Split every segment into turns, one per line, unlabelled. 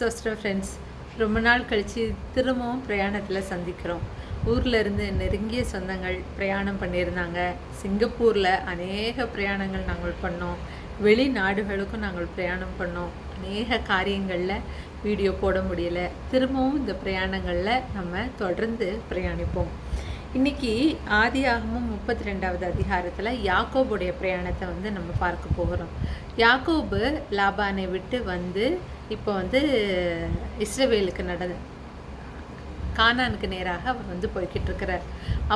Zoster friends ரொம்ப நாள் கழித்து திரும்பவும் பிரயாணத்தில் சந்திக்கிறோம். ஊரில் இருந்து நெருங்கிய சொந்தங்கள் பிரயாணம் பண்ணியிருந்தாங்க. சிங்கப்பூரில் அநேக பிரயாணங்கள் நாங்கள் பண்ணோம். வெளிநாடுகளுக்கும் நாங்கள் பிரயாணம் பண்ணோம். அநேக காரியங்களில் வீடியோ போட முடியல. திரும்பவும் இந்த பிரயாணங்களில் நம்ம தொடர்ந்து பிரயாணிப்போம். இன்னைக்கு ஆகமும் முப்பத்தி ரெண்டாவது அதிகாரத்தில் யாக்கோபுடைய பிரயாணத்தை வந்து நம்ம பார்க்க போகிறோம் யாக்கோபு லாபானை விட்டு வந்து இப்போ வந்து இஸ்ரவேலுக்கு நட கானானுக்கு நேராக அவர் வந்து போய்கிட்டு இருக்கிறார்.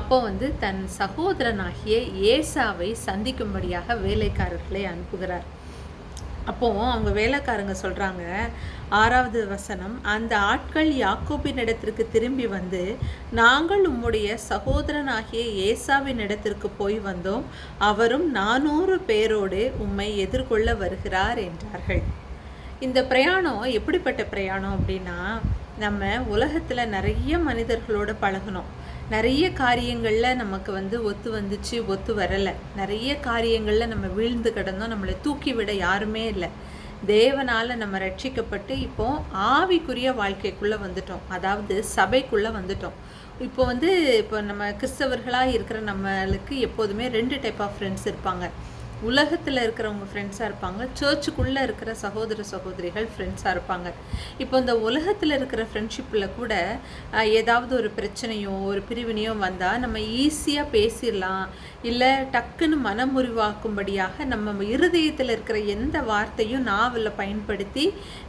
அப்போ வந்து தன் சகோதரனாகிய ஏசாவை சந்திக்கும்படியாக வேலைக்காரர்களை அனுப்புகிறார். அப்போது அவங்க வேலைக்காரங்க சொல்கிறாங்க ஆறாவது வசனம் அந்த ஆட்கள் யாக்கோபின் இடத்திற்கு திரும்பி வந்து நாங்கள் உம்முடைய சகோதரனாகிய ஏசாவின் இடத்திற்கு போய் வந்தோம் அவரும் நானூறு பேரோடு உம்மை எதிர்கொள்ள வருகிறார் என்றார்கள். இந்த பிரயாணம் எப்படிப்பட்ட பிரயாணம் அப்படின்னா நம்ம உலகத்தில் நிறைய மனிதர்களோட பழகணும். நிறைய காரியங்களில் நமக்கு வந்து ஒத்து வந்துச்சு ஒத்து வரலை. நிறைய காரியங்களில் நம்ம வீழ்ந்து கிடந்தோம் நம்மளை தூக்கி விட யாருமே இல்லை. தேவனால் நம்ம ரட்சிக்கப்பட்டு இப்போ ஆவிக்குரிய வாழ்க்கைக்குள்ளே வந்துட்டோம். அதாவது சபைக்குள்ளே வந்துட்டோம். இப்போ வந்து இப்போ நம்ம கிறிஸ்தவர்களாக இருக்கிற நம்மளுக்கு எப்போதுமே ரெண்டு டைப் ஆஃப் ஃப்ரெண்ட்ஸ் இருப்பாங்க. உலகத்தில் இருக்கிறவங்க ஃப்ரெண்ட்ஸாக இருப்பாங்க. சர்ச்சுக்குள்ளே இருக்கிற சகோதர சகோதரிகள் ஃப்ரெண்ட்ஸாக இருப்பாங்க. இப்போ இந்த உலகத்தில் இருக்கிற ஃப்ரெண்ட்ஷிப்பில் கூட ஏதாவது ஒரு பிரச்சனையோ ஒரு பிரிவினையோ வந்தால் நம்ம ஈஸியாக பேசிடலாம். இல்லை டக்குன்னு மனமுறிவாக்கும்படியாக நம்ம இருதயத்தில் இருக்கிற எந்த வார்த்தையும் நாவலில் பயன்படுத்தி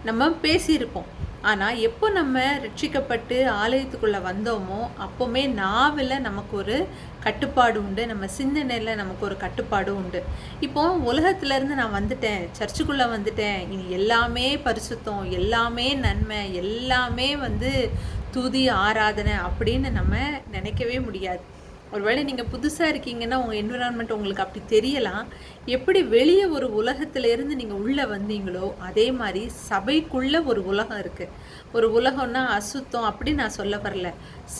நம்ம பேசியிருப்போம். ஆனால் எப்போ நம்ம ரட்சிக்கப்பட்டு ஆலயத்துக்குள்ளே வந்தோமோ அப்போவுமே நாவில் நமக்கு ஒரு கட்டுப்பாடு உண்டு. நம்ம சிந்தனையில் நமக்கு ஒரு கட்டுப்பாடு உண்டு. இப்போ உலகத்துலேருந்து நான் வந்துட்டேன் சர்ச்சுக்குள்ளே வந்துட்டேன் இனி எல்லாமே பரிசுத்தம் எல்லாமே நன்மை எல்லாமே வந்து துதி ஆராதனை அப்படின்னு நம்ம நினைக்கவே முடியாது. ஒருவேளை நீங்கள் புதுசாக இருக்கீங்கன்னா உங்கள் என்விரான்மெண்ட் உங்களுக்கு அப்படி தெரியலாம். எப்படி வெளியே ஒரு உலகத்திலேருந்து நீங்கள் உள்ளே வந்தீங்களோ அதே மாதிரி சபைக்குள்ளே ஒரு உலகம் இருக்குது ஒரு உலகம்னா அசுத்தம் அப்படி நான் சொல்ல வரல.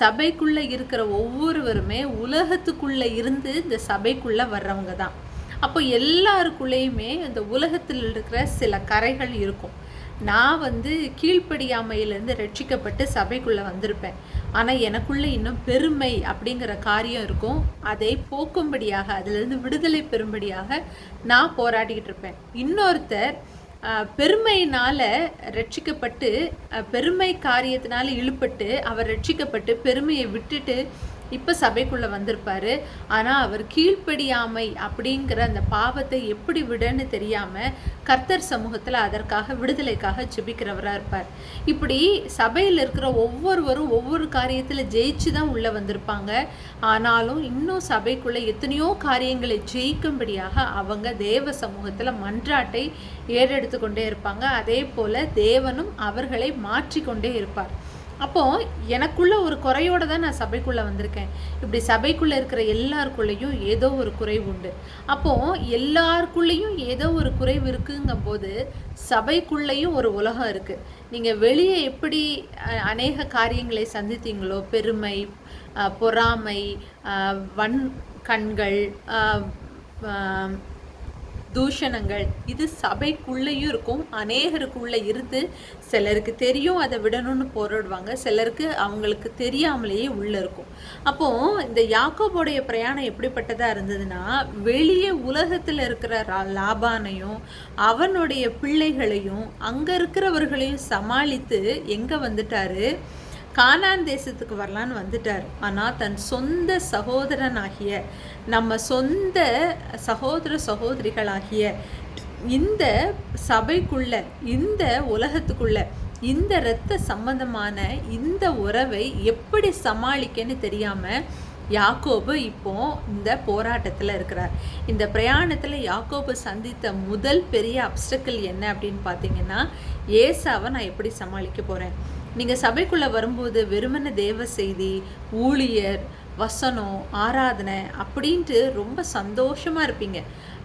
சபைக்குள்ளே இருக்கிற ஒவ்வொருவருமே உலகத்துக்குள்ளே இருந்து இந்த சபைக்குள்ளே வர்றவங்க தான். அப்போ எல்லாருக்குள்ளேயுமே இந்த உலகத்தில் இருக்கிற சில கரைகள் இருக்கும். நான் வந்து கீழ்ப்படியாமையிலேருந்து ரட்சிக்கப்பட்டு சபைக்குள்ளே வந்திருப்பேன். ஆனால் எனக்குள்ளே இன்னும் பெருமை அப்படிங்கிற காரியம் இருக்கும். அதை போக்கும்படியாக அதிலிருந்து விடுதலை பெறும்படியாக நான் போராடிக்கிட்டு இருப்பேன். இன்னொருத்தர் பெருமையினால் ரட்சிக்கப்பட்டு பெருமை காரியத்தினால இழுப்பட்டு அவர் ரட்சிக்கப்பட்டு பெருமையை விட்டுட்டு இப்போ சபைக்குள்ளே வந்திருப்பாரு. ஆனால் அவர் கீழ்ப்படியாமை அப்படிங்கிற அந்த பாவத்தை எப்படி விடன்னு தெரியாமல் கர்த்தர் சமூகத்தில் அதற்காக விடுதலைக்காக ஜெபிக்கிறவராக இருப்பார். இப்படி சபையில் இருக்கிற ஒவ்வொருவரும் ஒவ்வொரு காரியத்தில் ஜெயிச்சு தான் உள்ளே வந்திருப்பாங்க. ஆனாலும் இன்னும் சபைக்குள்ளே எத்தனையோ காரியங்களை ஜெயிக்கும்படியாக அவங்க தேவ சமூகத்தில் மன்றாட்டை ஏறெடுத்து கொண்டே இருப்பாங்க. அதே போல் தேவனும் அவர்களை மாற்றிக்கொண்டே இருப்பார். அப்போது எனக்குள்ள ஒரு குறையோட தான் நான் சபைக்குள்ளே வந்திருக்கேன். இப்படி சபைக்குள்ளே இருக்கிற எல்லாருக்குள்ளேயும் ஏதோ ஒரு குறைவு உண்டு. அப்போது எல்லாருக்குள்ளேயும் ஏதோ ஒரு குறைவு இருக்குங்கும் போது சபைக்குள்ளேயும் ஒரு உலகம் இருக்குது நீங்கள் வெளியே எப்படி அநேக காரியங்களை சந்தித்தீங்களோ பெருமை பொறாமை வன் கண்கள் தூஷணங்கள். இது சபைக்குள்ளேயும் இருக்கும். அநேகருக்குள்ளே இருந்து சிலருக்கு தெரியும் அதை விடணும்னு போராடுவாங்க. சிலருக்கு அவங்களுக்கு தெரியாமலேயே உள்ளே இருக்கும். அப்போது இந்த யாக்கோபோடைய பிரயாணம் எப்படிப்பட்டதாக இருந்ததுன்னா வெளியே உலகத்தில் இருக்கிற லாபானையும் அவனுடைய பிள்ளைகளையும் அங்கே இருக்கிறவர்களையும் சமாளித்து எங்கே வந்துட்டாரு? கானான் தேசத்துக்கு வரலான்னு வந்துட்டார். ஆனால் தன் சொந்த சகோதரனாகிய நம்ம சொந்த சகோதர சகோதரிகளாகிய இந்த சபைக்குள்ள இந்த உலகத்துக்குள்ள இந்த இரத்த சம்பந்தமான இந்த உறவை எப்படி சமாளிக்கன்னு தெரியாமல் யாக்கோபு இப்போ இந்த போராட்டத்தில் இருக்கிறார். இந்த பிரயாணத்தில் யாக்கோபு சந்தித்த முதல் பெரிய அப்டக்கிள் என்ன அப்படின்னு பார்த்தீங்கன்னா ஏசாவை நான் எப்படி சமாளிக்க போகிறேன் நீங்கள் சபைக்குள்ளே வரும்போது வெறுமன தேவ செய்தி ஊழியர் வசனம் ஆராதனை அப்படின்ட்டு ரொம்ப சந்தோஷமாக இருப்பீங்க.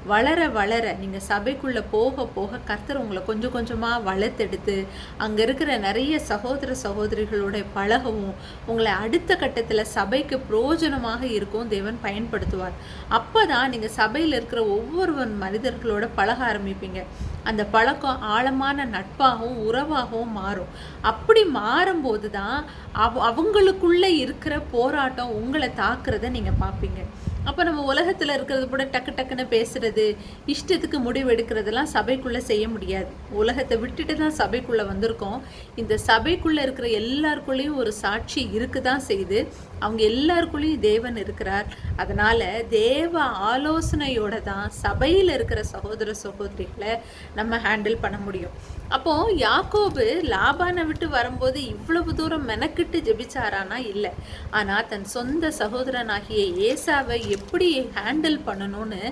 வளர வளர நீங்கள் சபைக்குள்ளே போக போக கர்த்தர் உங்களை கொஞ்சம் கொஞ்சமாக வளர்த்தெடுத்து அங்கே இருக்கிற நிறைய சகோதர சகோதரிகளோட பழகவும் உங்களை அடுத்த கட்டத்தில் சபைக்கு பிரயோஜனமாக இருக்கும் தேவன் பயன்படுத்துவார். அப்போ தான் நீங்கள் சபையில் இருக்கிற ஒவ்வொருவன் மனிதர்களோட பழக ஆரம்பிப்பீங்க. அந்த பழக்கம் ஆழமான நட்பாகவும் உறவாகவும் மாறும். அப்படி மாறும்போது தான் அவ அவங்களுக்குள்ளே இருக்கிற போராட்டம் உங்களை தாக்குறத நீங்கள் பார்ப்பீங்க. அப்போ நம்ம உலகத்தில் இருக்கிறது கூட டக்கு டக்குன்னு பேசுறது இஷ்டத்துக்கு முடிவு எடுக்கிறதெல்லாம் சபைக்குள்ளே செய்ய முடியாது. உலகத்தை விட்டுட்டு தான் சபைக்குள்ளே வந்திருக்கோம். இந்த சபைக்குள்ளே இருக்கிற எல்லாருக்குள்ளேயும் ஒரு சாட்சி இருக்கு தான் செய்து அவங்க எல்லாருக்குள்ளேயும் தேவன் இருக்கிறார். அதனால் தேவ ஆலோசனையோட தான் சபையில் இருக்கிற சகோதர சகோதரிகளை நம்ம ஹேண்டில் பண்ண முடியும். அப்போ யாக்கோபு லாபானை விட்டு வரும்போது இவ்வளவு தூரம் மெனக்கிட்டு ஜெபிச்சாரானா? இல்லை. ஆனால் தன் சொந்த சகோதரனாகிய ஏசாவை எப்படி ஹேண்டில் பண்ணணும்னு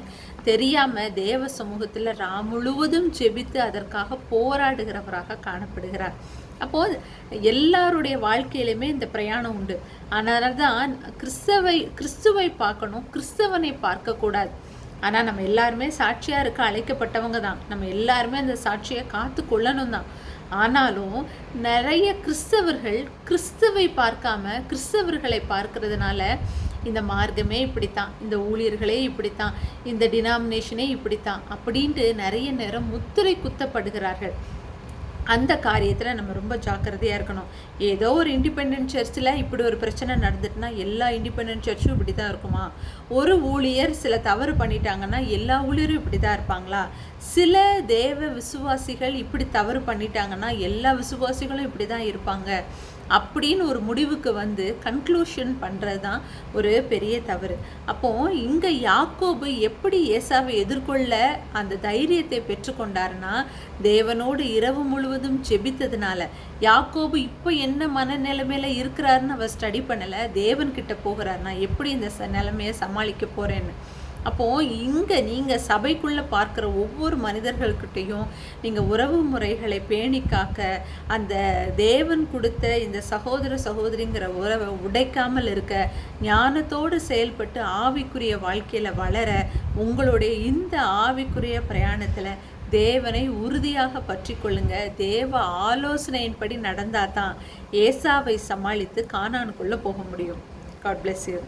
தெரியாம தேவ சமூகத்தில் ரா முழுவதும் ஜெபித்து அதற்காக போராடுகிறவராக காணப்படுகிறார். அப்போ எல்லாருடைய வாழ்க்கையிலுமே இந்த பிரயாணம் உண்டு. அதனால தான் கிறிஸ்தவை கிறிஸ்துவை பார்க்கணும் கிறிஸ்தவனை பார்க்கக்கூடாது. ஆனால் நம்ம எல்லாருமே சாட்சியாக இருக்க அழைக்கப்பட்டவங்க தான். நம்ம எல்லாருமே அந்த சாட்சியை காத்து கொள்ளணும் தான். ஆனாலும் நிறைய கிறிஸ்தவர்கள் கிறிஸ்துவை பார்க்காம கிறிஸ்தவர்களை பார்க்கறதுனால இந்த மார்க்கமே இப்படித்தான். இந்த ஊழியர்களே இப்படித்தான். இந்த டினாமினேஷனே இப்படித்தான். அப்படின்ட்டு நிறைய நேரம் முத்திரை குத்தப்படுகிறார்கள். அந்த காரியத்தில் நம்ம ரொம்ப ஜாக்கிரதையாக இருக்கணும். ஏதோ ஒரு இண்டிபெண்ட் சர்ச்சில் இப்படி ஒரு பிரச்சனை நடந்துட்டுனா எல்லா இண்டிபெண்ட் சர்ச்சும் இப்படி தான் இருக்குமா? ஒரு ஊழியர் சில தவறு பண்ணிட்டாங்கன்னா எல்லா ஊழியரும் இப்படி தான் இருப்பாங்களா? சில தேவ விசுவாசிகள் இப்படி தவறு பண்ணிட்டாங்கன்னா எல்லா விசுவாசிகளும் இப்படி தான் இருப்பாங்க. அப்படின்னு ஒரு முடிவுக்கு வந்து கன்க்ளூஷன் பண்ணுறது தான் ஒரு பெரிய தவறு. அப்போ இங்கே யாக்கோபு எப்படி ஏசாவை எதிர்கொள்ள அந்த தைரியத்தை பெற்றுக்கொண்டாருன்னா தேவனோடு இரவு முழுவதும் செபித்ததுனால. யாக்கோபு இப்போ என்ன மனநிலைமையில இருக்கிறாருன்னு அவர் ஸ்டடி பண்ணலை. தேவன்கிட்ட போகிறார் நான் எப்படி இந்த ச நிலைமையை சமாளிக்க போகிறேன்னு அப்போது இங்கே நீங்கள் சபைக்குள்ளே பார்க்குற ஒவ்வொரு மனிதர்கள்கிட்டையும் நீங்கள் உறவு முறைகளை பேணி காக்க அந்த தேவன் கொடுத்த இந்த சகோதர சகோதரிங்கிற உறவை உடைக்காமல் இருக்க ஞானத்தோடு செயல்பட்டு ஆவிக்குரிய வாழ்க்கையில் வளர உங்களுடைய இந்த ஆவிக்குரிய பிரயாணத்தில் தேவனை உறுதியாக பற்றி கொள்ளுங்க. தேவ ஆலோசனையின்படி நடந்தால் தான் ஏசாவை சமாளித்து கானானுக்குள்ளே போக முடியும். God bless you